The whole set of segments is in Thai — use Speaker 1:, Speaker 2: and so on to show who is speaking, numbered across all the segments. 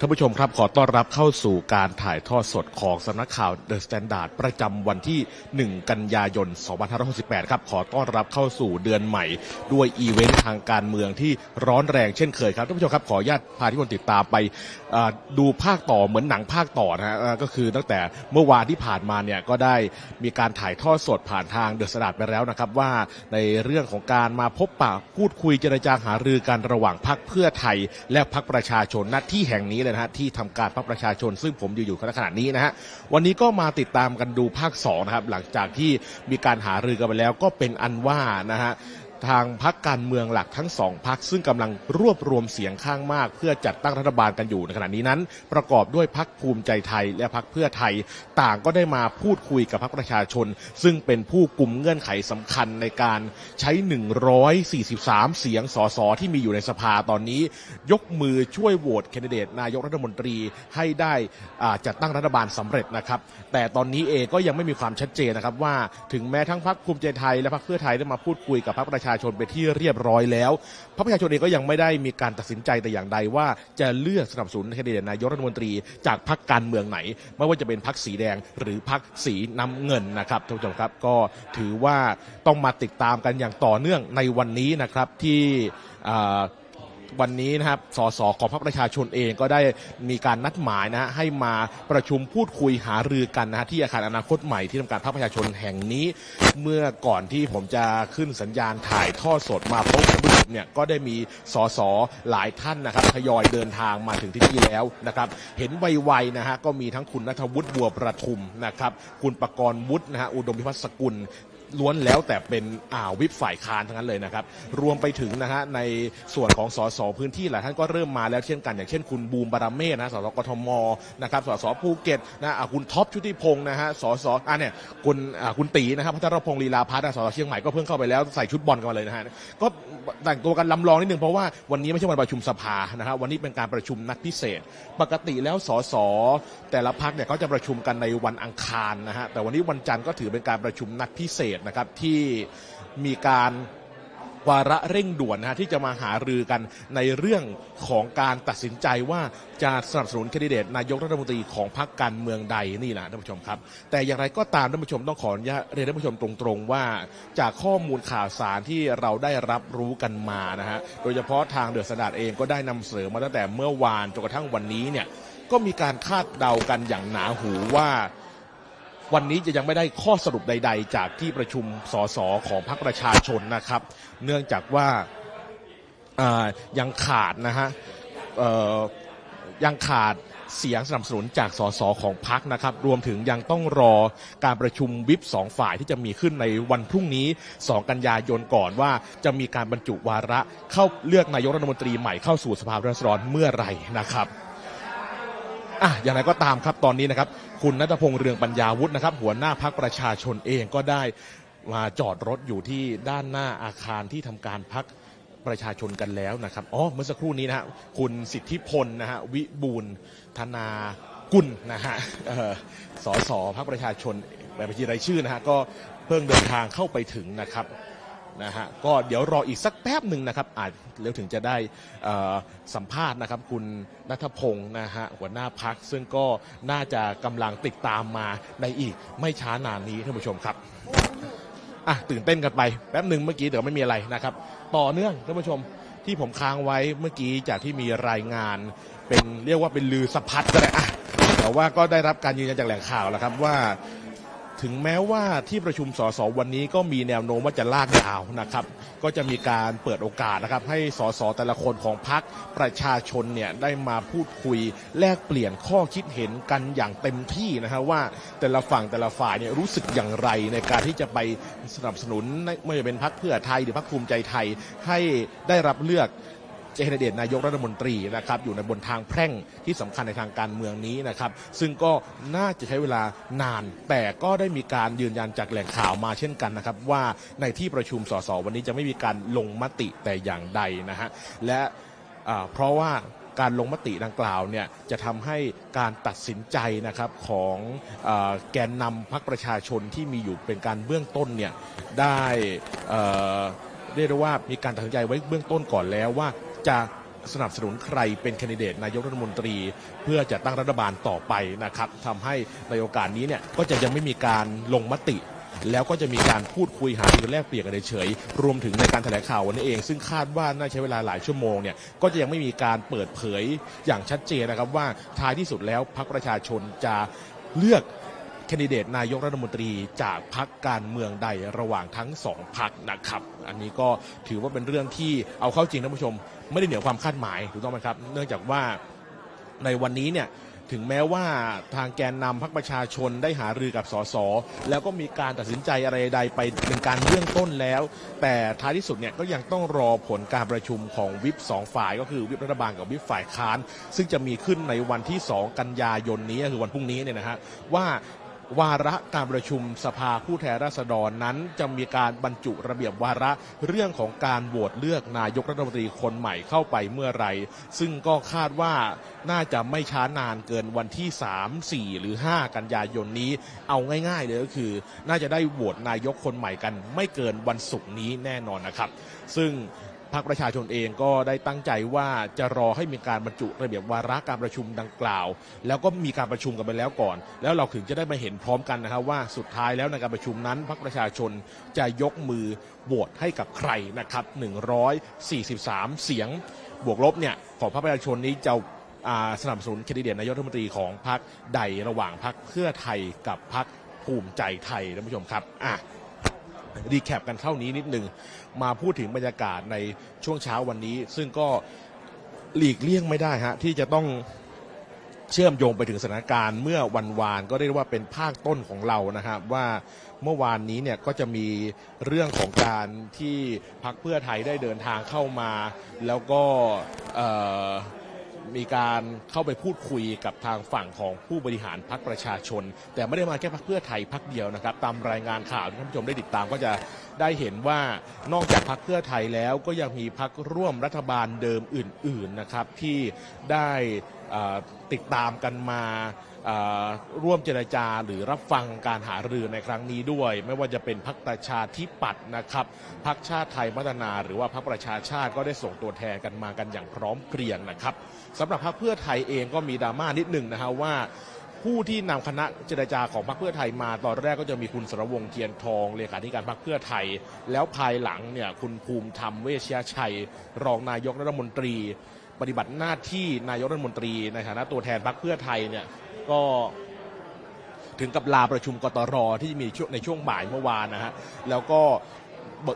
Speaker 1: ท่านผู้ชมครับขอต้อนรับเข้าสู่การถ่ายทอดสดของสำนักข่าว The Standard ประจำวันที่ 1 กันยายน 2568 ครับ ขอต้อนรับเข้าสู่เดือนใหม่ ด้วยอีเวนต์ทางการเมืองที่ร้อนแรงเช่นเคยครับท่านผู้ชมครับขออนุญาตพาที่คนติดตามไปดูภาคต่อเหมือนหนังภาคต่อนะฮะก็คือตั้งแต่เมื่อวานที่ผ่านมาเนี่ยก็ได้มีการถ่ายทอดสดผ่านทางเดอะสแตนดาร์ดไปแล้วนะครับว่าในเรื่องของการมาพบปะพูดคุยเจรจาหารือกันระหว่างพรรคเพื่อไทย และพรรคประชาชนณที่แห่งนี้เลยนะฮะที่ทำการพักประชาชน ซึ่งผมอยู่อยู่ขณะนี้นะฮะวันนี้ก็มาติดตามกันดูภาคสองนะครับหลังจากที่มีการหารือกันไปแล้วก็เป็นอันว่านะฮะ ทางพักการเมืองหลักทั้งสองพักซึ่งกำลังรวบรวมเสียงข้างมาก เพื่อจัดตั้งรัฐบาลกันอยู่ในขณะนี้นั้น ประกอบด้วยพักภูมิใจไทยและพักเพื่อไทย ต่างก็ได้มาพูดคุยกับพักประชาชน ซึ่งเป็นผู้กลุ่มเงื่อนไขสำคัญในการใช้ 143 เสียงสสที่มีอยู่ในสภาตอนนี้ ยกมือช่วยโหวตแคนดิเดตนายกรัฐมนตรีให้ได้จัดตั้งรัฐบาลสำเร็จนะครับ แต่ตอนนี้เองก็ยังไม่มีความชัดเจนนะครับว่าถึงแม้ทั้งพรรคภูมิใจไทยและพรรคเพื่อไทยได้มาพูดคุยกับพรรคประชาชาชนไปที่เรียบร้อยแล้วพรรคประชาชนเองก็ยังไม่ได้มีการตัดสินใจแต่อย่างใดว่าจะเลือกสนับสนุนแคนดิเดตนายกรัฐมนตรีจากพรรคการเมืองไหน ไม่ว่าจะเป็นพรรคสีแดงหรือพรรคสีน้ำเงินนะครับท่านผู้ชมครับก็ถือว่าต้องมาติดตามกันอย่างต่อเนื่องในวันนี้นะครับที่ วันนี้นะครับสสของพรรคประชาชนเองก็ได้มีการนัดหมายนะฮะให้มาประชุมพูดคุยหารือกันนะฮะที่อาคารอนาคตใหม่ที่ทำการพรรคประชาชนแห่งนี้ เมื่อก่อนที่ผมจะขึ้นสัญญาณถ่ายทอดสดมาพบกับผู้ชมเนี่ยก็ได้มีสสหลายท่านนะครับทยอยเดินทางมาถึงที่นี่แล้วนะครับเห็นไวๆนะฮะก็มีทั้งคุณนัทวุฒิบัวประทุมนะครับคุณประกรณ์วุฒินะฮะอุดมพิพัฒน์สกุล ล้วนแล้วแต่เป็นอ่าววิปฝ่ายค้านทั้งนั้นเลยนะครับ รวมไปถึงนะฮะในส่วนของสสพื้นที่หลายท่านก็เริ่มมาแล้วเช่นกัน อย่างเช่นคุณบูมบารมเมศนะสสกทมนะครับสสภูเก็ตนะอะคุณท็อปชุติพงศ์นะฮะสสอะเนี่ยคุณอะคุณตีนะครับพัทรพงศ์ลีลาพัฒน์อะสสเชียงใหม่ก็เพิ่งเข้าไปแล้วใส่ชุดบอลกันมาเลยนะฮะก็แต่งตัวกันลำลองนิดนึงเพราะว่าวันนี้ไม่ใช่วันประชุมสภานะครับวันนี้เป็นการประชุมนัดพิเศษ ปกติแล้วสสแต่ละพักเนี่ยเขาจะประชุมกันในวันอังคารนะฮะแต่วันนี้วันจันทร์ก็ถือเป็นการประชุมนัดพิเศษนะครับที่มีการวาระเร่งด่วนนะฮะที่จะมาหารือกันในเรื่องของการตัดสินใจว่าจะสนับสนุนแคนดิเดตนายกรัฐมนตรีของพรรคการเมืองใดนี่แหละท่านผู้ชมครับ แต่อย่างไรก็ตามท่านผู้ชมต้องขออนุญาตเรียนท่านผู้ชมตรงๆว่า จากข้อมูลข่าวสารที่เราได้รับรู้กันมานะฮะโดยเฉพาะทางเดือดสดาดเองก็ได้นำเสนอมาตั้งแต่เมื่อวานจนกระทั่งวันนี้เนี่ยก็มีการคาดเดากันอย่างหนาหูว่า วันนี้จะยังไม่ได้ข้อสรุปใด ๆ จากที่ประชุมสสของพรรคประชาชนนะครับ เนื่องจากว่ายังขาดนะฮะยังขาดเสียงสนับสนุนจากสสของพรรคนะครับ รวมถึงยังต้องรอการประชุมวิปสองฝ่ายที่จะมีขึ้นในวันพรุ่งนี้ 2 กันยายนก่อนว่าจะมีการบรรจุวาระเข้าเลือกนายกรัฐมนตรีใหม่เข้าสู่สภาผู้แทนราษฎรเมื่อไหร่นะครับ อะอย่างไรก็ตามครับตอนนี้นะครับ คุณนัทพงษ์เรืองปัญญาวุฒินะครับ หัวหน้าพักประชาชนเองก็ได้มาจอดรถอยู่ที่ด้านหน้าอาคารที่ทำการพักประชาชนกันแล้วนะครับอ๋อเมื่อสักครู่นี้นะฮะคุณสิทธิพลนะฮะวิบูลธนากุลนะฮะเอ่อสสพักประชาชนแบบบัญชีรายชื่อนะฮะก็เพิ่งเดินทางเข้าไปถึงนะครับ นะฮะก็เดี๋ยวรออีกสักแป๊บหนึ่งนะครับอาจแล้วถึงจะได้สัมภาษณ์นะครับคุณนัทพงศ์นะฮะหัวหน้าพักซึ่งก็น่าจะกำลังติดตามมาในอีกไม่ช้านานนี้ท่านผู้ชมครับอะตื่นเต้นกันไปแป๊บหนึ่งเมื่อกี้เดี๋ยวไม่มีอะไรนะครับ ต่อเนื่องท่านผู้ชมที่ผมค้างไว้เมื่อกี้จากที่มีรายงาน เป็นเรียกว่าเป็นลือสะพัดก็ได้อะแต่ว่าก็ได้รับการยืนยันจากแหล่งข่าวแล้วครับว่า ถึงแม้ว่าที่ประชุมสสวันนี้ก็มีแนวโน้มว่าจะลากยาวนะครับ ก็จะมีการเปิดโอกาสนะครับ ให้สสแต่ละคนของพรรคประชาชนเนี่ยได้มาพูดคุย แลกเปลี่ยนข้อคิดเห็นกันอย่างเต็มที่นะฮะว่าแต่ละฝั่งแต่ละฝ่ายเนี่ยรู้สึกอย่างไรในการที่จะไปสนับสนุนไม่ว่าจะเป็นพรรคเพื่อไทยหรือพรรคภูมิใจไทยให้ได้รับเลือก เจคเดตนายกรัฐมนตรีนะครับอยู่ในบนทางแพร่งที่สำคัญในทางการเมืองนี้นะครับซึ่งก็น่าจะใช้เวลานาน แต่ก็ได้มีการยืนยันจากแหล่งข่าวมาเช่นกันนะครับว่าในที่ประชุมสสวันนี้จะไม่มีการลงมติแต่อย่างใดนะฮะและเพราะว่าการลงมติดังกล่าวเนี่ยจะทำให้การตัดสินใจนะครับของอแกนนำพรรคประชาชนที่มีอยู่เป็นการเบื้องต้นเนี่ยได้เอ่อเรียกได้ว่ามีการตัดสินใจไว้เบื้องต้นก่อนแล้วว่า จะสนับสนุนใครเป็นแคนดิเดตนายกรัฐมนตรี เพื่อจะตั้งรัฐบาลต่อไปนะครับทำให้ในโอกาสนี้เนี่ยก็จะยังไม่มีการลงมติ แล้วก็จะมีการพูดคุยหารือแลกเปลี่ยนกันเฉยรวมถึงในการแถลงข่าววันนี้เอง ซึ่งคาดว่าน่าใช้เวลาหลายชั่วโมงเนี่ยก็จะยังไม่มีการเปิดเผยอย่างชัดเจนนะครับว่าท้ายที่สุดแล้วพรรคประชาชนจะเลือกแคนดิเดตนายกรัฐมนตรีจากพรรคการเมืองใดระหว่างทั้งสองพรรคนะครับ อันนี้ก็ถือว่าเป็นเรื่องที่เอาเข้าจริงท่านผู้ชม ไม่ได้เหนือความคาดหมายถูกต้องไหมครับ เนื่องจากว่าในวันนี้เนี่ยถึงแม้ว่าทางแกนนำพรรคประชาชนได้หารือกับสสแล้วก็มีการตัดสินใจอะไรใดไปเป็นการเบื้องต้นแล้ว แต่ท้ายที่สุดเนี่ยก็ยังต้องรอผลการประชุมของวิปสองฝ่าย ก็คือวิปรัฐบาลกับวิปฝ่ายค้าน ซึ่งจะมีขึ้นในวันที่ 2 กันยายนนี้คือวันพรุ่งนี้เนี่ยนะฮะว่า วาระการประชุมสภาผู้แทนราษฎรนั้น จะมีการบรรจุระเบียบวาระเรื่องของการโหวตเลือกนายกรัฐมนตรีคนใหม่เข้าไปเมื่อไรซึ่งก็คาดว่าน่าจะไม่ช้านานเกินวันที่ 3 4 หรือ 5 กันยายนนี้ เอาง่ายๆเลยก็คือ น่าจะได้โหวตนายกคนใหม่กัน ไม่เกินวันศุกร์นี้แน่นอนนะครับ ซึ่ง พรรคประชาชนเองก็ได้ตั้งใจว่าจะรอให้มีการบรรจุระเบียบวาระการประชุมดังกล่าว แล้วก็มีการประชุมกันไปแล้วก่อน แล้วเราถึงจะได้มาเห็นพร้อมกันนะครับว่าสุดท้ายแล้วในการประชุมนั้นพรรคประชาชนจะยกมือโหวตให้กับใครนะครับ 143 เสียงบวกลบเนี่ยของพรรคประชาชนนี้จะสนับสนุนแคนดิเดตนายกรัฐมนตรีของพรรคใดระหว่างพรรคเพื่อไทยกับพรรคภูมิใจไทยท่านผู้ชมครับอะรีแคปกันเข้านี้นิดนึง มาพูดถึงบรรยากาศในช่วงเช้าวันนี้ ซึ่งก็หลีกเลี่ยงไม่ได้ฮะที่จะต้องเชื่อมโยงไปถึงสถานการณ์เมื่อวันวานก็เรียกว่าเป็นภาคต้นของเรานะครับว่าเมื่อวานนี้เนี่ยก็จะมีเรื่องของการที่พักเพื่อไทยได้เดินทางเข้ามา แล้วก็มีการเข้าไปพูดคุยกับทางฝั่งของผู้บริหารพรรคประชาชน แต่ไม่ได้มาแค่พรรคเพื่อไทยพรรคเดียวนะครับ ตามรายงานข่าวที่ท่านผู้ชมได้ติดตามก็จะ ได้เห็นว่านอกจากพรรคเพื่อไทยแล้วก็ยังมีพรรคร่วมรัฐบาลเดิมอื่น ๆนะครับ ที่ได้ติดตามกันมาร่วมเจรจาหรือรับฟังการหารือในครั้งนี้ด้วย ไม่ว่าจะเป็นพรรคประชาธิปัตย์นะครับพรรคชาติไทยพัฒนา หรือว่าพรรคประชาชาติก็ได้ส่งตัวแทนกันมากันอย่างพร้อมเพรียงนะครับสำหรับพรรคเพื่อไทยเองก็มีดราม่านิดหนึ่งนะฮะว่า ผู้ที่นำคณะเจรจาของพรรคเพื่อไทยมา ตอนแรกก็จะมีคุณสรวงเทียนทองเลขาธิการพรรคเพื่อไทย แล้วภายหลังเนี่ยคุณภูมิธรรมเวชยชัย รองนายกรัฐมนตรี ปฏิบัติหน้าที่นายกรัฐมนตรีในฐานะตัวแทนพรรคเพื่อไทยเนี่ยก็ถึงกับลาประชุมกตรที่มีในช่วงบ่ายเมื่อวานนะฮะแล้วก็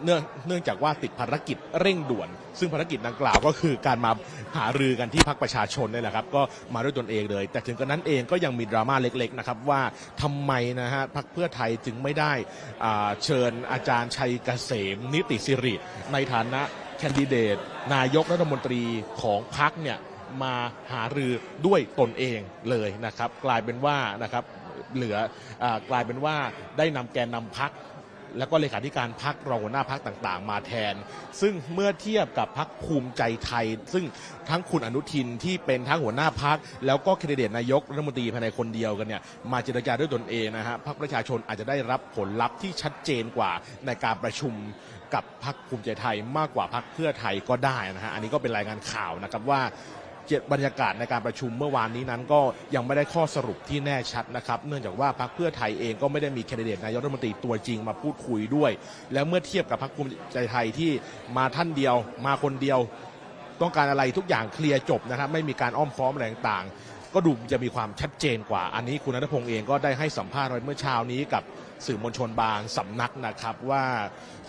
Speaker 1: เนื่องเนื่องจากว่าติดภารกิจเร่งด่วน ซึ่งภารกิจดังกล่าวก็คือการมาหารือกันที่พักประชาชนนี่แหละครับ ก็มาด้วยตนเองเลย แต่ถึงกระนั้นเองก็ยังมีดราม่าเล็กๆนะครับว่าทำไมนะฮะพักเพื่อไทยจึงไม่ได้เชิญอาจารย์ชัยเกษมนิติสิริ ในฐานะแคนดิเดต นายกรัฐมนตรีของพักเนี่ยมาหารือด้วยตนเองเลยนะครับ กลายเป็นว่านะครับเหลืออกลายเป็นว่าได้นำแกนนำพัก แล้วก็เลขาธิการพักรองหัวหน้าพักต่างๆ มาแทน ซึ่งเมื่อเทียบกับพักภูมิใจไทย ซึ่งทั้งคุณอนุทินที่เป็นทั้งหัวหน้าพักแล้วก็แคนดิเดตนายกรัฐมนตรีภายในคนเดียวกันเนี่ยมาเจรจาด้วยตนเองนะฮะพักประชาชนอาจจะได้รับผลลัพธ์ที่ชัดเจนกว่าในการประชุมกับพักภูมิใจไทยมากกว่าพักเพื่อไทยก็ได้นะฮะอันนี้ก็เป็นรายงานข่าวนะครับว่า บรรยากาศในการประชุมเมื่อวานนี้นั้นก็ยังไม่ได้ข้อสรุปที่แน่ชัดนะครับ เนื่องจากว่าพรรคเพื่อไทยเองก็ไม่ได้มีแคนดิเดตนายกรัฐมนตรีตัวจริงมาพูดคุยด้วย แล้วเมื่อเทียบกับพรรคภูมิใจไทยที่มาท่านเดียว มาคนเดียว ต้องการอะไรทุกอย่างเคลียร์จบนะครับ ไม่มีการอ้อมค้อมอะไรต่างๆก็ดูจะมีความชัดเจนกว่า อันนี้คุณนัทพงศ์เองก็ได้ให้สัมภาษณ์ไว้เมื่อเช้านี้กับ สื่อมวลชนบางสำนักนะครับว่า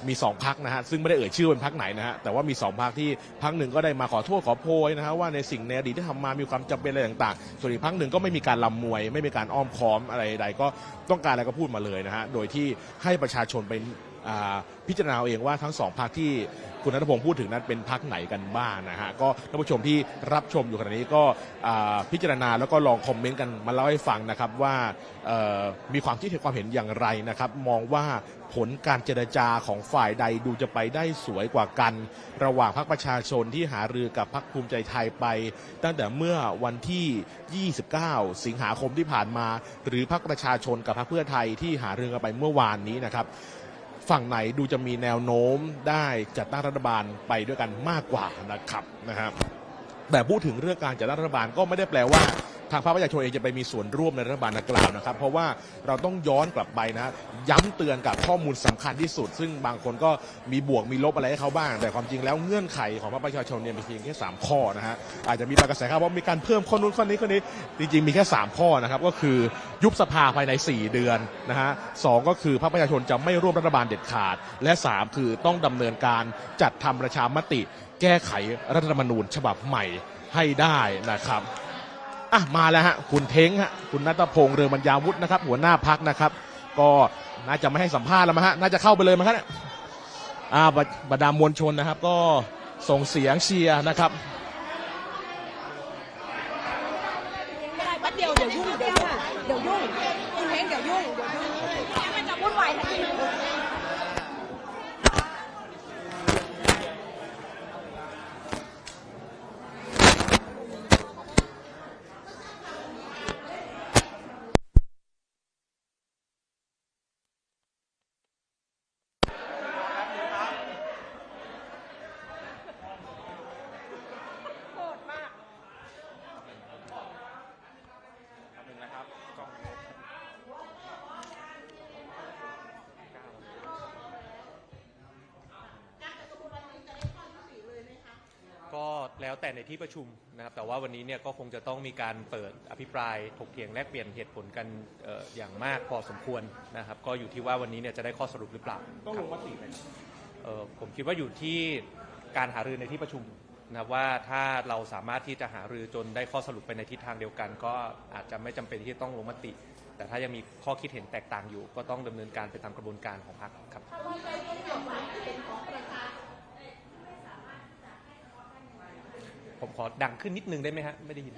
Speaker 1: มีสองพักนะฮะซึ่งไม่ได้เอ่ยชื่อเป็นพักไหนนะฮะแต่ว่ามีสองพักที่พักหนึ่งก็ได้มาขอโทษขอโพยนะฮะว่าในสิ่งในอดีตที่ทำมามีความจำเป็นอะไรต่างๆ ส่วนอีกพักหนึ่งก็ไม่มีการลำมวย ไม่มีการอ้อมค้อมอะไรใดก็ต้องการอะไรก็พูดมาเลยนะฮะโดยที่ให้ประชาชนเป็น พิจารณาเองว่าทั้งสองพักที่คุณนัทพงศ์พูดถึงนั้นเป็นพักไหนกันบ้างนะฮะก็ท่านผู้ชมที่รับชมอยู่ขณะนี้ก็พิจารณาแล้วก็ลองคอมเมนต์กันมาเล่าให้ฟังนะครับว่ามีความคิดเห็นความเห็นอย่างไรนะครับ มองว่าผลการเจรจาของฝ่ายใดดูจะไปได้สวยกว่ากัน ระหว่างพรรคประชาชนที่หารือกับพรรคภูมิใจไทยไป ตั้งแต่เมื่อวันที่ 29 สิงหาคมที่ผ่านมา หรือพรรคประชาชนกับพรรคเพื่อไทยที่หารือกันไปเมื่อวานนี้นะครับ ฝั่งไหนดูจะมีแนวโน้มได้จัดตั้งรัฐบาลไปด้วยกันมากกว่านะครับนะครับแต่พูดถึงเรื่องการจัดตั้งรัฐบาลก็ไม่ได้แปลว่า ทางพรรคประชาชนเองจะไปมีส่วนร่วมในรัฐบาลดังกล่าวนะครับ เพราะว่าเราต้องย้อนกลับไปนะ ย้ำเตือนกับข้อมูลสำคัญที่สุด ซึ่งบางคนก็มีบวกมีลบอะไรให้เขาบ้าง แต่ความจริงแล้วเงื่อนไขของพรรคประชาชนเนี่ยมีเพียงแค่สามข้อนะฮะอาจจะมีบางกระแสข่าวว่ามีการเพิ่มข้อนู้นข้อนี้ข้อนี้จริงๆมีแค่สามข้อนะครับก็คือยุบสภาภายใน 4 เดือนนะฮะสองก็คือพรรคประชาชนจะไม่ร่วมรัฐบาลเด็ดขาด และสามคือต้องดำเนินการจัดทำประชามติ แก้ไขรัฐธรรมนูญฉบับใหม่ให้ได้นะครับ อะมาแล้วฮะคุณเท้งฮะคุณนัทพงษ์เรืองบรรยาวุฒินะครับ หัวหน้าพักนะครับ ก็น่าจะไม่ให้สัมภาษณ์แล้วมั้งฮะน่าจะเข้าไปเลยมั้งฮะเนี่ยอ่าบรบรรดามวลชนนะครับ ก็ส่งเสียงเชียร์นะครับ
Speaker 2: ไม่ได้แป๊บเดียวเดี๋ยวยุ่งเดี๋ยวยุ่งเดี๋ยวยุ่งคุณเฮงเดี๋ยวยุ่งเดี๋ยวยุ่งมันจะวุ่นวายทันที
Speaker 3: ก็ แล้วแต่ในที่ประชุมนะครับ แต่ว่าวันนี้เนี่ยก็คงจะต้องมีการเปิดอภิปรายถกเถียงแลกเปลี่ยนเหตุผลกันเอ่ออย่างมากพอสมควรนะครับ ก็อยู่ที่ว่าวันนี้เนี่ยจะได้ข้อสรุปหรือเปล่า
Speaker 1: ต้องลงมติไหม
Speaker 3: เอ่อผมคิดว่าอยู่ที่การหารือในที่ประชุมนะครับว่าถ้าเราสามารถที่จะหารือจนได้ข้อสรุปไปในทิศทางเดียวกัน ก็อาจจะไม่จำเป็นที่จะต้องลงมติ แต่ถ้ายังมีข้อคิดเห็นแตกต่างอยู่ ก็ต้องดำเนินการไปตามกระบวนการของพรรคครับ ผมขอดังขึ้นนิดนึงได้ไหมฮะไม่ได้ยิน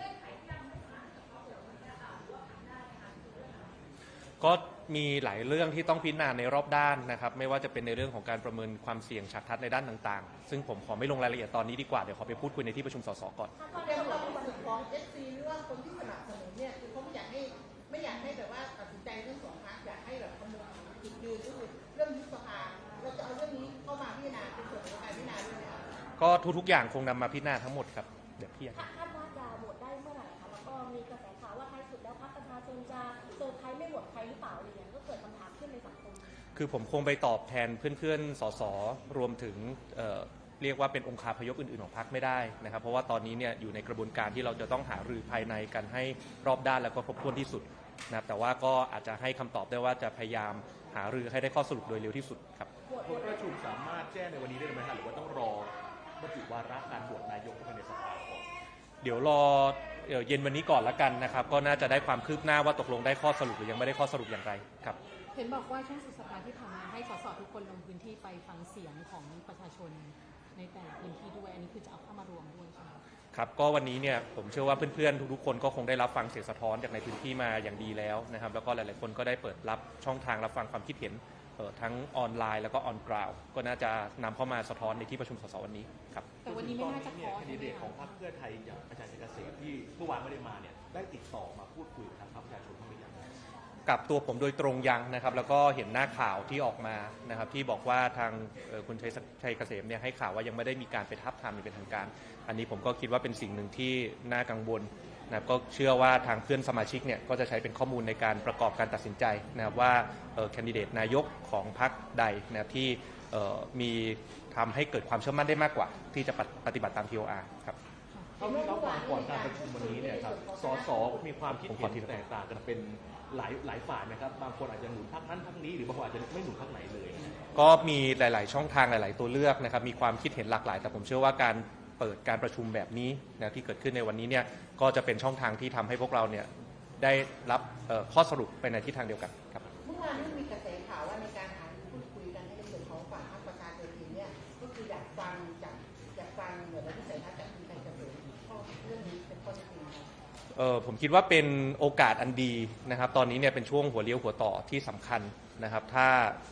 Speaker 3: ก็มีหลายเรื่องที่ต้องพิจารณาในรอบด้านนะครับ ไม่ว่าจะเป็นในเรื่องของการประเมินความเสี่ยงฉากทัดในด้านต่างๆ ซึ่งผมขอไม่ลงรายละเอียดตอนนี้ดีกว่า เดี๋ยวขอไปพูดคุยในที่ประชุมสสก่อน
Speaker 4: ประเด็นเราในส่วนของเอซีหรือว่าคนที่สนับสนุนเนี่ยคือเขาไม่อยากให้ไม่อยากให้แบบว่าตัดสินใจเรื่องสองพรรคอยากให้แบบคำนึงถึงจุดยืนก็คือเรื่องยุบสภาเราจะเอาเรื่องนี้เข้ามาพิจารณาเป็นส่วนของการพิจารณาด้วยไหมคะ
Speaker 3: ก็ทุกๆอย่างคงนำมาพิจารณาทั้งหมดครับเดี๋ยวพี่
Speaker 5: คาดว่าจะโหวตได้เมื่อไหร่คะแล้วก็มีกระแสข่าวว่าท้ายสุดแล้วพรรคประชาชนจะเซอร์ไพรส์ไม่โหวตใครหรือเปล่าอะไรอย่างเงี้ยก็เกิดคำถามขึ้นในสังคม
Speaker 3: คือผมคงไปตอบแทนเพื่อนๆ สส รวมถึงเอ่อเรียกว่าเป็นองค์คาพยพอื่นๆ ของพรรคไม่ได้นะครับ เพราะว่าตอนนี้เนี่ยอยู่ในกระบวนการที่เราจะต้องหารือภายในกันให้รอบด้านแล้วก็ครบถ้วนที่สุดนะครับ แต่ว่าก็อาจจะให้คำตอบได้ว่าจะพยายามหารือให้ได้ข้อสรุปโดยเร็วที่สุดครับ
Speaker 1: ผลประชุมสามารถแจ้งในวันนี้ได้ไหมฮะหรือว่าต้องรอ มติวาระการโหวตนายกเข้าไปในสภาก่อน
Speaker 3: เดี๋ยวรอเอ่อเย็นวันนี้ก่อนละกันนะครับ ก็น่าจะได้ความคืบหน้าว่าตกลงได้ข้อสรุปหรือยังไม่ได้ข้อสรุปอย่างไรครับ
Speaker 6: เห็นบอกว่าช่วงสุดสัปดาห์ที่ผ่านมาให้สสทุกคนลงพื้นที่ไปฟังเสียงของประชาชนในแต่ละพื้นที่ด้วย อันนี้คือจะเอาเข้ามารวมด้วยใช่ไหมคะ
Speaker 3: ครับก็วันนี้เนี่ยผมเชื่อว่าเพื่อนๆทุกๆคนก็คงได้รับฟังเสียงสะท้อนจากในพื้นที่มาอย่างดีแล้วนะครับ แล้วก็หลายๆคนก็ได้เปิดรับช่องทางรับฟังความคิดเห็นเอ่อ ทั้งออนไลน์แล้วก็ออนกราวก็น่าจะนำเข้ามาสะท้อนในที่ประชุมสสวันนี้ครับ
Speaker 6: แต่วันนี้ไม่น่าจะขอ
Speaker 1: แคน
Speaker 6: ใช่
Speaker 1: ดิ
Speaker 6: ไห
Speaker 1: เด
Speaker 6: ม
Speaker 1: ตของ
Speaker 6: คะ
Speaker 1: พรรคเพื่อไทยอย่างอาจารย์เกษมที่เมื่อวานไม่ได้มาเนี่ยได้ติดต่อมาพูดคุยกับทางพรรคประชาชนบ้างหรือยัง
Speaker 3: กับตัวผมโดยตรงยังนะครับ แล้วก็เห็นหน้าข่าวที่ออกมานะครับ ที่บอกว่าทางเอ่อคุณชัยสชัยเกษมเนี่ยให้ข่าวว่ายังไม่ได้มีการไปทับทามอย่างเป็นทางการ อันนี้ผมก็คิดว่าเป็นสิ่งหนึ่งที่น่ากังวล นะครับก็เชื่อว่าทางเพื่อนสมาชิกเนี่ยก็จะใช้เป็นข้อมูลในการประกอบการตัดสินใจนะครับว่าแคนดิเดตนายกของพรรคใดนะครับที่เอ่อมีทำให้เกิดความเชื่อมั่นได้มากกว่า ที่จะปฏิบัติตาม TOR ครับ
Speaker 1: เท่าที่เราฟังก่อนการประชุมวันนี้เนี่ยครับสสมีความคิดเห็นแตกต่างกันเป็นหลายหลายฝ่ายนะครับ บางคนอาจจะหนุนพรรคนั้นพรรคนี้หรือบางคนอาจจะไม่หนุนพรรคไหนเลย
Speaker 3: ก็มีหลาย ๆ ช่องทางหลาย ๆ ตัวเลือกนะครับ มีความคิดเห็นหลากหลาย แต่ผมเชื่อว่าการ เปิดการประชุมแบบนี้นะที่เกิดขึ้นในวันนี้เนี่ยก็จะเป็นช่องทางที่ทำให้พวกเราเนี่ยได้รับเอ่อข้อสรุปไปในทิศทางเดียวกันครับ
Speaker 4: เมื่อวานนี้มีกระแสข่าวว่าในการหารือพูดคุยกันในส่วนของฝ่ายพรรคประชาชนเองเนี่ยก็คืออยากฟังจากอยากฟังเหมือนวิสัยทัศน์จากคุณชัยเกษมข้อเรื่องนี้เป็นข้อเท็จจริงครับ
Speaker 3: เอ่อผมคิดว่าเป็นโอกาสอันดีนะครับ ตอนนี้เนี่ยเป็นช่วงหัวเลี้ยวหัวต่อที่สำคัญนะครับ ถ้า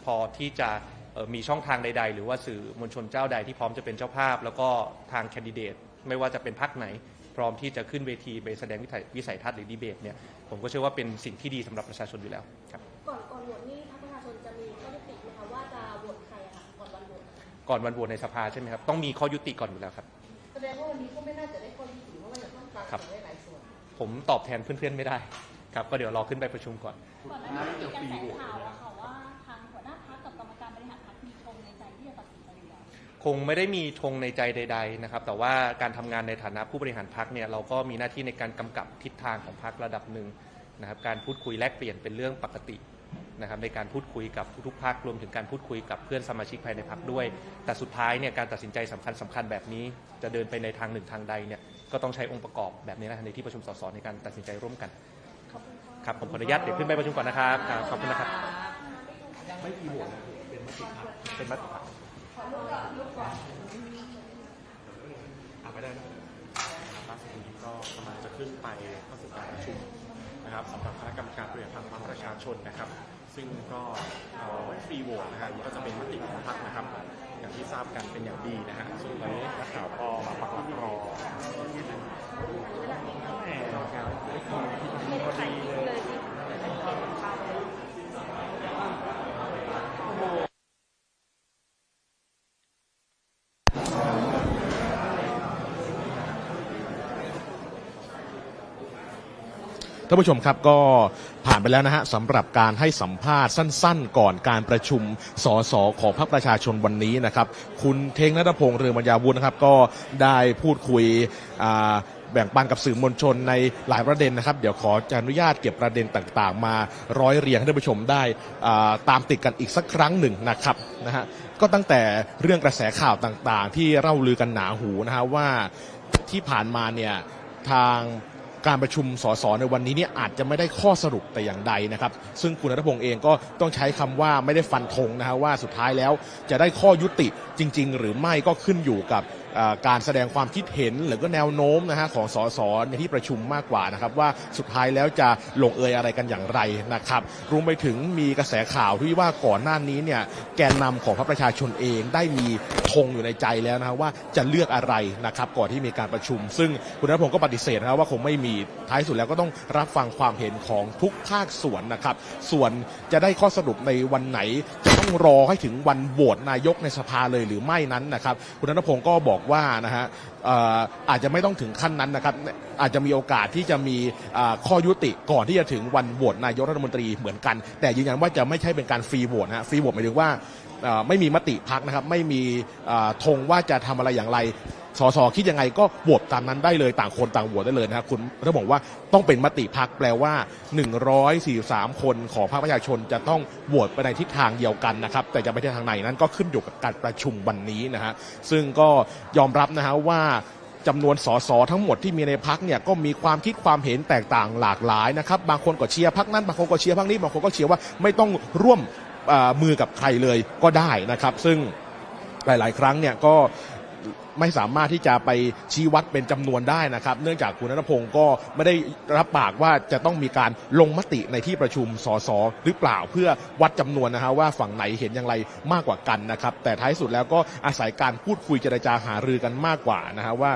Speaker 3: พอที่จะเอ่อ มีช่องทางใด ๆ หรือว่าสื่อมวลชนเจ้าใดที่พร้อมจะเป็นเจ้าภาพ แล้วก็ทางแคนดิเดตไม่ว่าจะเป็นพรรคไหน พร้อมที่จะขึ้นเวทีไปแสดงวิสัยวิสัยทัศน์หรือดีเบตเนี่ยผมก็เชื่อว่าเป็นสิ่งที่ดีสำหรับประชาชนอยู่แล้วครับ
Speaker 5: ก่อนก่อนโหวตนี่พรรคประชาชนจะมีข้อยุติไหมคะว่าจะโหวตใครอะค่ะก่อนวันโหวต
Speaker 3: ก่อนวันโหวตในสภาใช่ไหมครับต้องมีข้อยุติก่อนอยู่แล้วครับ
Speaker 4: แสดงว่าวันนี้ก็ไม่น่าจะได้ข้อยุติ
Speaker 3: ครับ
Speaker 4: ในหลายๆส่วน
Speaker 3: ผมตอบแทนเพื่อนๆไม่ได้ครับก็เดี๋ยวรอขึ้นไปประชุมก่อน
Speaker 5: ก่อนหน้านี้มีกระแสข่าวอะค่ะ
Speaker 3: คงไม่ได้มีธงในใจใด ๆ นะครับ แต่ว่าการทำงานในฐานะผู้บริหารพักเนี่ยเราก็มีหน้าที่ในการกำกับทิศทางของพักระดับหนึ่งนะครับ การพูดคุยแลกเปลี่ยนเป็นเรื่องปกตินะครับในการพูดคุยกับทุกๆพักรวมถึงการพูดคุยกับเพื่อนสมาชิกภายในพักด้วย แต่สุดท้ายเนี่ยการตัดสินใจสำคัญสคัญๆแบบนี้ จะเดินไปในทางหนึ่งทางใดเนี่ยก็ต้องใช้องค์ประกอบแบบนี้นะในที่ประชุมสสในการตัดสินใจร่วมกันครับผมขออนุญาตเดี๋ยวขึ้นไปประชุมก่อนนะครับขอบคุณนะครับไม่มีโหวตนะเป็นมติพักเป็นมติพัก
Speaker 7: อะไม่ได้นะล่าสุดนี้ก็กำลังจะขึ้นไปเข้าสู่การประชุมนะครับสำหรับคณะกรรมการบริหารพรรคประชาชนนะครับ ซึ่งก็เอ่อไม่ฟรีโหวตนะฮะก็จะเป็นมติของพรรคนะครับ อย่างที่ทราบกันเป็นอย่างดีนะฮะซึ่งตอนนี้นักข่าวก็มาปักหลักรอแหม่พอดีเลย
Speaker 1: ท่านผู้ชมครับก็ผ่านไปแล้วนะฮะสำหรับการให้สัมภาษณ์สั้นๆ ก่อนการประชุมสสของพรรคประชาชนวันนี้นะครับ คุณเทงนัทพงษ์เรืองปัญญาวุฒินะครับ ก็ได้พูดคุยแบ่งปันกับสื่อมวลชนในหลายประเด็นนะครับ เดี๋ยวขอจะอนุญาตเก็บประเด็นต่างๆ มาร้อยเรียงให้ท่านผู้ชมได้ตามติดกันอีกสักครั้งหนึ่งนะครับนะฮะก็ตั้งแต่เรื่องกระแสข่าวต่างๆ ที่เล่าลือกันหนาหูนะฮะว่าที่ผ่านมาเนี่ยทาง การประชุมสสในวันนี้เนี่ยอาจจะไม่ได้ข้อสรุปแต่อย่างใดนะครับ ซึ่งคุณนัทพงศ์เองก็ต้องใช้คำว่าไม่ได้ฟันธงนะฮะว่าสุดท้ายแล้วจะได้ข้อยุติจริง ๆ หรือไม่ก็ขึ้นอยู่กับ การแสดงความคิดเห็นหรือก็แนวโน้มนะฮะของสสในที่ประชุมมากกว่านะครับ ว่าสุดท้ายแล้วจะลงเอยอะไรกันอย่างไรนะครับรวมไปถึงมีกระแสข่าวที่ว่าก่อนหน้านี้เนี่ยแกนนำของพรรคประชาชนเองได้มีธงอยู่ในใจแล้วนะครับว่าจะเลือกอะไรนะครับก่อนที่มีการประชุม ซึ่งคุณนัทพงศ์ก็ปฏิเสธนะครับว่าคงไม่มีท้ายสุดแล้วก็ต้องรับฟังความเห็นของทุกภาคส่วนนะครับ ส่วนจะได้ข้อสรุปในวันไหนจะต้องรอให้ถึงวันโหวตนายกในสภาเลยหรือไม่นั้นนะครับ คุณนัทพงศ์ก็บอกว่านะฮะอาจจะไม่ต้องถึงขั้นนั้นนะครับ อาจจะมีโอกาสที่จะมีข้อยุติก่อนที่จะถึงวันโหวตนายกรัฐมนตรีเหมือนกัน แต่ยืนยันว่าจะไม่ใช่เป็นการฟรีโหวตนะฮะฟรีโหวตหมายถึงว่า ไม่มีมติพักนะครับ ไม่มีธงว่าจะทำอะไรอย่างไรสสคิดยังไงก็โหวตตามนั้นได้เลยต่างคนต่างโหวตได้เลยนะครับคุณถ้าบอกว่าต้องเป็นมติพักแปลว่า 143 คนของพรรคประชาชนจะต้องโหวตไปในทิศทางเดียวกันนะครับ แต่จะไปทางไหนนั้นก็ขึ้นอยู่กับการประชุมวันนี้นะฮะซึ่งก็ยอมรับนะฮะว่าจำนวนสสทั้งหมดที่มีในพักเนี่ยก็มีความคิดความเห็นแตกต่างหลากหลายนะครับ บางคนก็เชียร์พักนั้น บางคนก็เชียร์พักนี้ บางคนก็เชียร์ว่าไม่ต้องร่วม มือกับใครเลยก็ได้นะครับ ซึ่งหลาย ๆ ครั้งเนี่ยก็ไม่สามารถที่จะไปชี้วัดเป็นจำนวนได้นะครับ เนื่องจากคุณนัทพงศ์ก็ไม่ได้รับปากว่าจะต้องมีการลงมติในที่ประชุมสสหรือเปล่าเพื่อวัดจำนวนนะฮะว่าฝั่งไหนเห็นอย่างไรมากกว่ากันนะครับ แต่ท้ายสุดแล้วก็อาศัยการพูดคุยเจรจาหารือกันมากกว่านะฮะว่า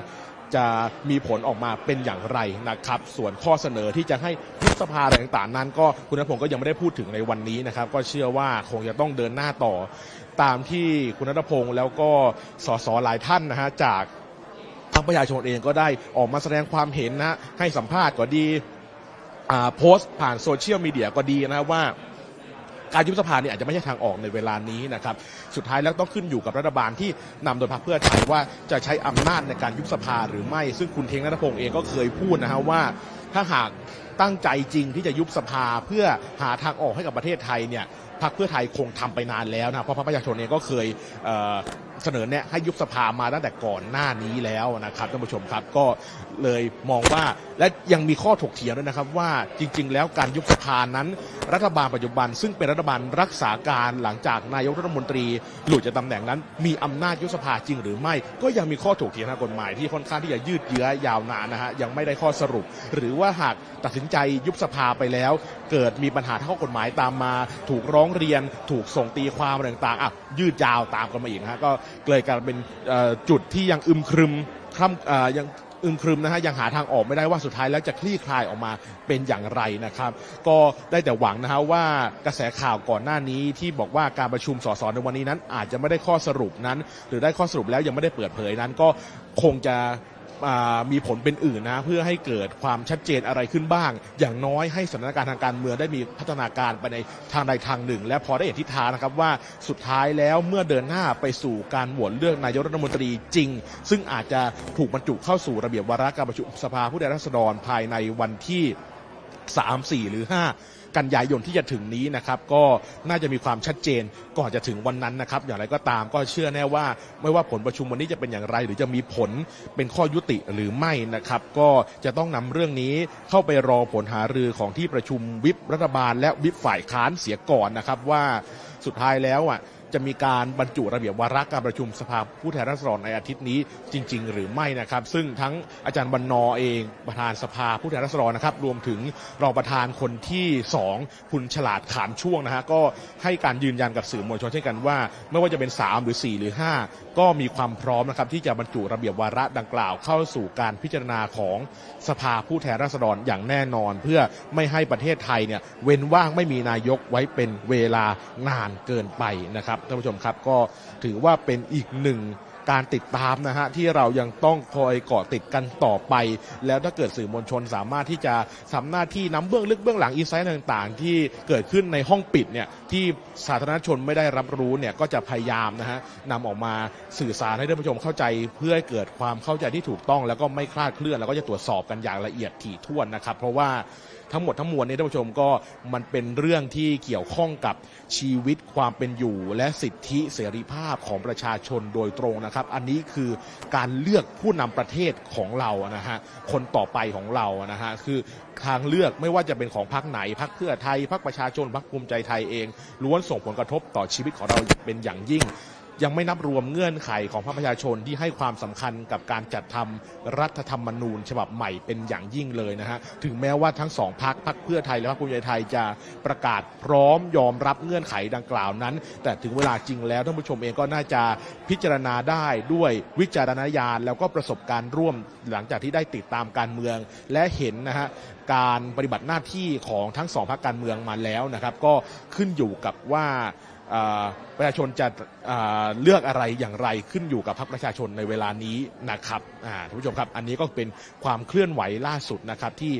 Speaker 1: จะมีผลออกมาเป็นอย่างไรนะครับ ส่วนข้อเสนอที่จะให้ยุบสภาอะไรต่างๆนั้น ก็คุณณพงศ์ก็ยังไม่ได้พูดถึงในวันนี้นะครับ ก็เชื่อว่าคงจะต้องเดินหน้าต่อ ตามที่คุณณพงศ์แล้วก็สสหลายท่านนะฮะจากทางประชาชนเองก็ได้ออกมาแสดงความเห็นนะให้สัมภาษณ์ก็ดีอ่าโพสต์ผ่านโซเชียลมีเดียก็ดีนะว่า การยุบสภาเนี่ยอาจจะไม่ใช่ทางออกในเวลานี้นะครับสุดท้ายแล้วต้องขึ้นอยู่กับรัฐบาลที่นำโดยพรรคเพื่อไทยว่าจะใช้อำนาจในการยุบสภาหรือไม่ ซึ่งคุณเทงนัทพงศ์เองก็เคยพูดนะฮะว่า ถ้าหากตั้งใจจริงที่จะยุบสภาเพื่อหาทางออกให้กับประเทศไทยเนี่ยพรรคเพื่อไทยคงทำไปนานแล้วนะเพราะพรรคประชาชนเองก็เคย เสนอเนี่ยให้ยุบสภามาตั้งแต่ก่อนหน้านี้แล้วนะครับท่านผู้ชมครับก็เลยมองว่าและยังมีข้อถกเถียงด้วยนะครับว่าจริง ๆ แล้วการยุบสภานั้น รัฐบาลปัจจุบัน ซึ่งเป็นรัฐบาลรักษาการหลังจากนายกรัฐมนตรี หลุดจากตำแหน่งนั้น มีอำนาจยุบสภาจริงหรือไม่ ก็ยังมีข้อถกเถียงทางกฎหมายที่ค่อนข้างที่จะยืดเยื้อยาวนานนะฮะยังไม่ได้ข้อสรุป หรือว่าหากตัดสินใจยุบสภาไปแล้ว เกิดมีปัญหาทางข้อกฎหมายตามมา ถูกร้องเรียน ถูกส่งตีความอะไรต่างๆอะยืดยาวตามกันมาอีกนะฮะก็เลยกลายเป็นจุดที่ยังอึมครึมคร่ำยังอึมครึมนะฮะยังหาทางออกไม่ได้ว่าสุดท้ายแล้วจะคลี่คลายออกมาเป็นอย่างไรนะครับ ก็ได้แต่หวังนะฮะว่ากระแสข่าวก่อนหน้านี้ที่บอกว่าการประชุมสสในวันนี้นั้น อาจจะไม่ได้ข้อสรุปนั้น หรือได้ข้อสรุปแล้วยังไม่ได้เปิดเผยนั้น ก็คงจะ มีผลเป็นอื่นนะเพื่อให้เกิดความชัดเจนอะไรขึ้นบ้าง อย่างน้อยให้สถานการณ์ทางการเมืองได้มีพัฒนาการไปในทางใดทางหนึ่ง และพอได้เห็นทิศทางนะครับว่าสุดท้ายแล้วเมื่อเดินหน้าไปสู่การโหวตเลือกนายกรัฐมนตรีจริง ซึ่งอาจจะถูกบรรจุเข้าสู่ระเบียบวาระการประชุมสภาผู้แทนราษฎรภายในวันที่ 3 4 หรือ 5 กันยายนที่จะถึงนี้นะครับก็น่าจะมีความชัดเจนก่อนจะถึงวันนั้นนะครับ อย่างไรก็ตามก็เชื่อแน่ว่า ไม่ว่าผลประชุมวันนี้จะเป็นอย่างไร หรือจะมีผลเป็นข้อยุติหรือไม่นะครับ ก็จะต้องนำเรื่องนี้เข้าไปรอผลหารือของที่ประชุมวิปรัฐบาล และวิปฝ่ายค้านเสียก่อนนะครับว่าสุดท้ายแล้วอะ จะมีการบรรจุระเบียบวาระการประชุมสภาผู้แทนราษฎรในอาทิตย์นี้จริง ๆ หรือไม่นะครับ ซึ่งทั้งอาจารย์บรรณอเองประธานสภาผู้แทนราษฎรนะครับ รวมถึงรองประธานคนที่2คุณฉลาดขานช่วงนะฮะก็ให้การยืนยันกับสื่อมวลชนเช่นกันว่า ไม่ว่าจะเป็น 3 หรือ 4 หรือ 5 ก็มีความพร้อมนะครับที่จะบรรจุระเบียบวาระดังกล่าวเข้าสู่การพิจารณาของสภาผู้แทนราษฎรอย่างแน่นอน เพื่อไม่ให้ประเทศไทยเนี่ยเว้นว่างไม่มีนายกไว้เป็นเวลานานเกินไปนะครับนะครับท่านผู้ชมครับก็ถือว่าเป็นอีกหนึ่งการติดตามนะฮะที่เรายังต้องคอยเกาะติดกันต่อไป แล้วถ้าเกิดสื่อมวลชนสามารถที่จะทำหน้าที่น้ำเบื้องลึกเบื้องหลังอินไซต์ต่างๆ ที่เกิดขึ้นในห้องปิดเนี่ยที่สาธารณชนไม่ได้รับรู้เนี่ยก็จะพยายามนะฮะนำออกมาสื่อสารให้ท่านผู้ชมเข้าใจ เพื่อให้เกิดความเข้าใจที่ถูกต้อง แล้วก็ไม่คลาดเคลื่อนแล้วก็จะตรวจสอบกันอย่างละเอียดถี่ถ้วนนะครับเพราะว่า ทั้งหมดทั้งมวลเนี้ท่านผู้ชมก็มันเป็นเรื่องที่เกี่ยวข้องกับชีวิตความเป็นอยู่และสิทธิเสรีภาพของประชาชนโดยตรงนะครับ อันนี้คือการเลือกผู้นำประเทศของเรานะฮะคนต่อไปของเรานะฮะคือทางเลือกไม่ว่าจะเป็นของพรรคไหนพรรคเพื่อไทยพรรคประชาชนพรรคภูมิใจไทยเองล้วนส่งผลกระทบต่อชีวิตของเราเป็นอย่างยิ่ง ยังไม่นับรวมเงื่อนไขของภาคประชาชนที่ให้ความสำคัญกับการจัดทำรัฐธรรมนูญ ฉบับใหม่เป็นอย่างยิ่งเลยนะฮะถึงแม้ว่าทั้งสองพักพักเพื่อไทยและพักภูมิใจไทยจะประกาศพร้อมยอมรับเงื่อนไขดังกล่าวนั้น แต่ถึงเวลาจริงแล้วท่านผู้ชมเองก็น่าจะพิจารณาได้ด้วยวิจารณญาณแล้วก็ประสบการณ์ร่วมหลังจากที่ได้ติดตามการเมือง และเห็นนะฮะการปฏิบัติหน้าที่ของทั้งสองพรรคการเมืองมาแล้วนะครับ ก็ขึ้นอยู่กับว่า ประชาชนจะเลือกอะไรอย่างไรขึ้นอยู่กับพรรคประชาชนในเวลานี้นะครับท่านผู้ชมครับ อันนี้ก็เป็นความเคลื่อนไหวล่าสุดนะครับ ที่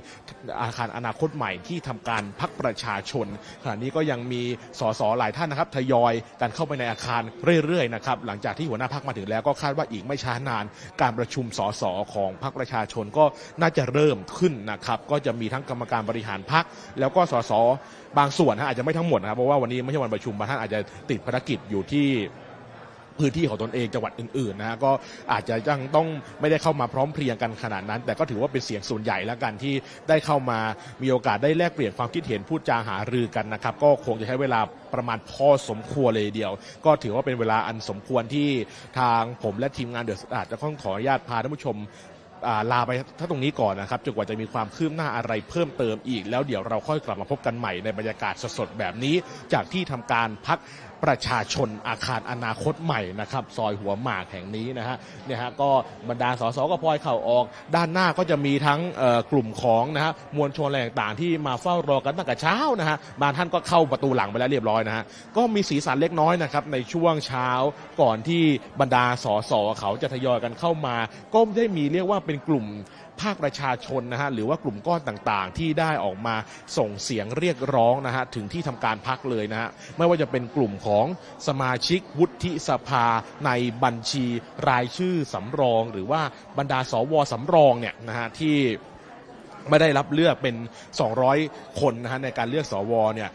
Speaker 1: อาคารอนาคตใหม่ที่ทำการพักประชาชนขณะนี้ก็ยังมีสสหลายท่านนะครับ ทยอยกันเข้าไปในอาคารเรื่อยๆนะครับหลังจากที่หัวหน้าพักมาถึงแล้วก็คาดว่าอีกไม่ช้านาน การประชุมสสของพรรคประชาชนก็น่าจะเริ่มขึ้นนะครับ ก็จะมีทั้งกรรมการบริหารพักแล้วก็สสบางส่วนนะอาจจะไม่ทั้งหมดนะครับเพราะว่าวันนี้ไม่ใช่วันประชุมบางท่านอาจจะติดภารกิจอยู่ที่พื้นที่ของตนเองจังหวัดอื่นๆนะฮะก็อาจจะยังต้องไม่ได้เข้ามาพร้อมเพรียงกันขนาดนั้น แต่ก็ถือว่าเป็นเสียงส่วนใหญ่แล้วกันที่ได้เข้ามามีโอกาสได้แลกเปลี่ยนความคิดเห็นพูดจาหารือกันนะครับ ก็คงจะใช้เวลาประมาณพอสมควรเลยเดียว ก็ถือว่าเป็นเวลาอันสมควรที่ทางผมและทีมงานเดอะสตาร์จะต้องขออนุญาตพาท่านผู้ชม ลาไปถ้าตรงนี้ก่อนนะครับจนกว่าจะมีความคืบหน้าอะไรเพิ่มเติมอีก แล้วเดี๋ยวเราค่อยกลับมาพบกันใหม่ในบรรยากาศสดๆแบบนี้ จากที่ทำการพักประชาชนอาคารอนาคตใหม่นะครับซอยหัวหมากแห่งนี้นะฮะเนี่ยฮะก็บรรดาสสก็พลอยเข่าออก ด้านหน้าก็จะมีทั้งกลุ่มของนะฮะมวลชนอะไรต่างๆที่มาเฝ้ารอกันตั้งแต่เช้านะฮะบางท่านก็เข้าประตูหลังไปแล้วเรียบร้อยนะฮะก็มีสีสันเล็กน้อยนะครับในช่วงเช้าก่อนที่บรรดาสสเขาจะทยอยกันเข้ามา ก็ได้มีเรียกว่าเป็น็นกลุ่มภาคประชาชนนะฮะหรือว่ากลุ่มก้อนต่างๆ ที่ได้ออกมาส่งเสียงเรียกร้องนะฮะถึงที่ทำการพักเลยนะฮะไม่ว่าจะเป็นกลุ่มของสมาชิกวุฒิสภาในบัญชีรายชื่อสำรอง หรือว่าบรรดาสวสำรองเนี่ยนะฮะที่ไม่ได้รับเลือกเป็น 200 คนนะฮะในการเลือกสวเนี่ย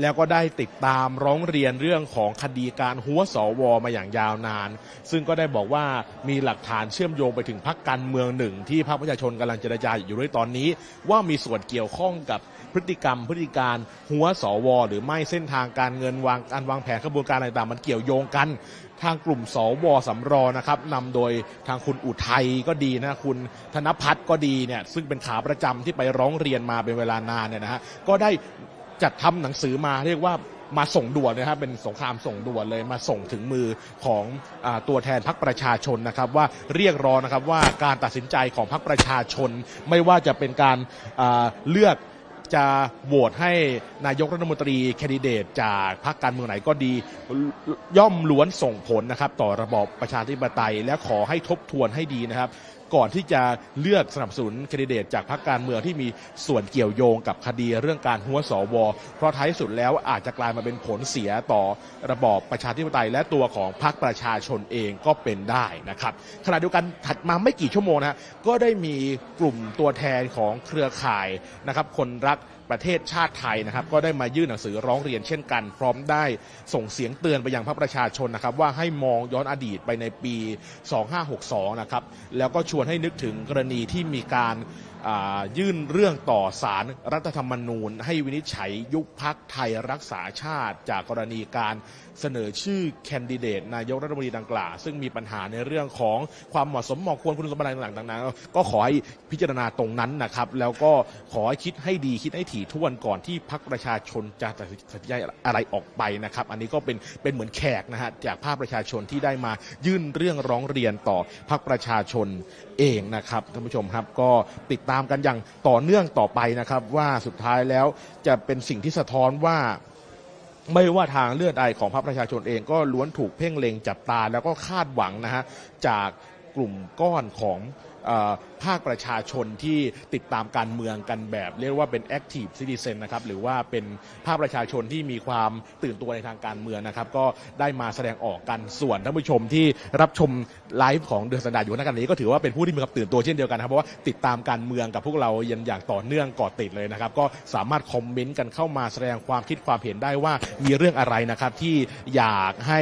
Speaker 1: แล้วก็ได้ติดตามร้องเรียนเรื่องของคดีการหัวสวมาอย่างยาวนาน ซึ่งก็ได้บอกว่ามีหลักฐานเชื่อมโยงไปถึงพรรคการเมืองหนึ่ง ที่พรรคประชาชนกำลังเจรจาอยู่ด้วยตอนนี้ ว่ามีส่วนเกี่ยวข้องกับพฤติกรรม พฤติการหัวสว หรือไม่เส้นทางการเงินวางการวางแผนกระบวนการอะไรต่างมันเกี่ยวโยงกันทางกลุ่มสวสำรองนะครับนำโดยทางคุณอุทัยก็ดีนะคุณธนพัฒน์ก็ดีเนี่ยซึ่งเป็นขาประจำที่ไปร้องเรียนมาเป็นเวลานานเนี่ยนะฮะก็ได้ จัดทำหนังสือมาเรียกว่ามาส่งด่วนนะครับเป็นสงครามส่งด่วนเลยมาส่งถึงมือของอตัวแทนพรรคประชาชนนะครับ ว่าเรียกร้องนะครับว่าการตัดสินใจของพรรคประชาชน ไม่ว่าจะเป็นการเลือกจะโหวตให้นายกรัฐมนตรีแคนดิเดตจากพรรคการเมืองไหนก็ดี ย่อมล้วนส่งผลนะครับ ต่อระบอบประชาธิปไตย และขอให้ทบทวนให้ดีนะครับ ก่อนที่จะเลือกสนับสนุนแคนดิเดตจากพรรคการเมืองที่มีส่วนเกี่ยวโยงกับคดีเรื่องการหัวสว เพราะท้ายสุดแล้วอาจจะกลายมาเป็นผลเสียต่อระบอบประชาธิปไตย และตัวของพรรคประชาชนเองก็เป็นได้นะครับขณะเดียวกันถัดมาไม่กี่ชั่วโมงนะฮะก็ได้มีกลุ่มตัวแทนของเครือข่ายนะครับคนรัก ประเทศชาติไทยนะครับ ก็ได้มายื่นหนังสือร้องเรียนเช่นกัน พร้อมได้ส่งเสียงเตือนไปยังพระประชาชนนะครับ ว่าให้มองย้อนอดีตไปในปี 2562 นะครับ แล้วก็ชวนให้นึกถึงกรณีที่มีการยื่นเรื่องต่อสารรัฐธรรมนูญ ให้วินิจฉัยยุบพักไทยรักษาชาติจากกรณีการ เสนอชื่อแคนดิเดตนายกรัฐมนตรีดังกล่าวซึ่งมีปัญหาในเรื่องของความเหมาะสมเหมาะควรคุณสมบัติต่างๆต่างๆก็ขอให้พิจารณาตรงนั้นนะครับแล้วก็ขอให้คิดให้ดีคิดให้ถี่ถ้วนก่อนที่พักประชาชนจะตัดสินใจอะไรออกไปนะครับ อันนี้ก็เป็นเป็นเหมือนแขกนะฮะจากภาคประชาชนที่ได้มายื่นเรื่องร้องเรียนต่อพักประชาชนเองนะครับท่านผู้ชมครับก็ติดตามกันอย่างต่อเนื่องต่อไปนะครับ ว่าสุดท้ายแล้วจะเป็นสิ่งที่สะท้อนว่า ไม่ว่าทางเลือดใดของพรรคประชาชนเองก็ล้วนถูกเพ่งเล็งจับตาแล้วก็คาดหวังนะฮะจากกลุ่มก้อนของ ภาคประชาชนที่ติดตามการเมืองกันแบบ เรียกว่าเป็น active citizen นะครับหรือว่าเป็นภาคประชาชนที่มีความตื่นตัวในทางการเมืองนะครับ ก็ได้มาแสดงออกกันส่วนท่านผู้ชมที่รับชมไลฟ์ของเดือนสันดาอยู่ณขณะนี้ ก็ถือว่าเป็นผู้ที่มีความตื่นตัวเช่นเดียวกันครับเพราะว่าติดตามการเมืองกับพวกเรายันอย่างต่อเนื่องก่อติดเลยนะครับ ก็สามารถคอมเมนต์กันเข้ามาแสดงความคิดความเห็นได้ว่ามีเรื่องอะไรนะครับที่อยากให้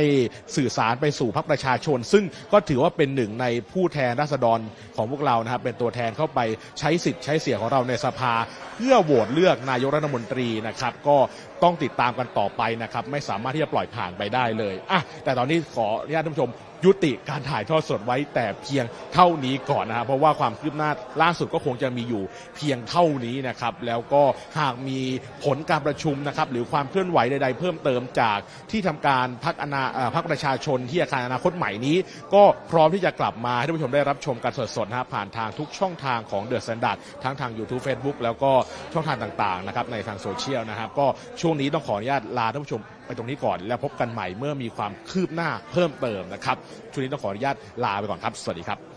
Speaker 1: สื่อสารไปสู่พรรคประชาชน ซึ่งก็ถือว่าเป็นหนึ่งในผู้แทนราษฎรของพวกเรานะครับเป็นตัวแทนเข้าไปใช้สิทธิ์ใช้เสียงของเราในสภา เพื่อโหวตเลือกนายกรัฐมนตรีนะครับ ก็ ต้องติดตามกันต่อไปนะครับ ไม่สามารถที่จะปล่อยผ่านไปได้เลยอะแต่ตอนนี้ขออนุญาตท่านผู้ชม ยุติการถ่ายทอดสดไว้แต่เพียงเท่านี้ก่อนนะครับเพราะว่าความคืบหน้าล่าสุดก็คงจะมีอยู่เพียงเท่านี้นะครับ แล้วก็หากมีผลการประชุมนะครับ หรือความเคลื่อนไหวใดๆเพิ่มเติมจากที่ทำการพักอนาพักประชาชนที่อาคารอนาคตใหม่นี้ ก็พร้อมที่จะกลับมาให้ท่านผู้ชมได้รับชมกันสดๆนะครับผ่านทางทุกช่องทางของเดอะสแตนดาร์ดทั้งทาง YouTube Facebook แล้วก็ช่องทางต่างๆนะครับในทางโซเชียลนะครับก็ช่ววงนี้ต้องขออนุญาตลาท่านผู้ชมไปตรงนี้ก่อน แล้วพบกันใหม่เมื่อมีความคืบหน้าเพิ่มเติมนะครับช่วงนี้ต้องขออนุญาตลาไปก่อนครับ สวัสดีครับ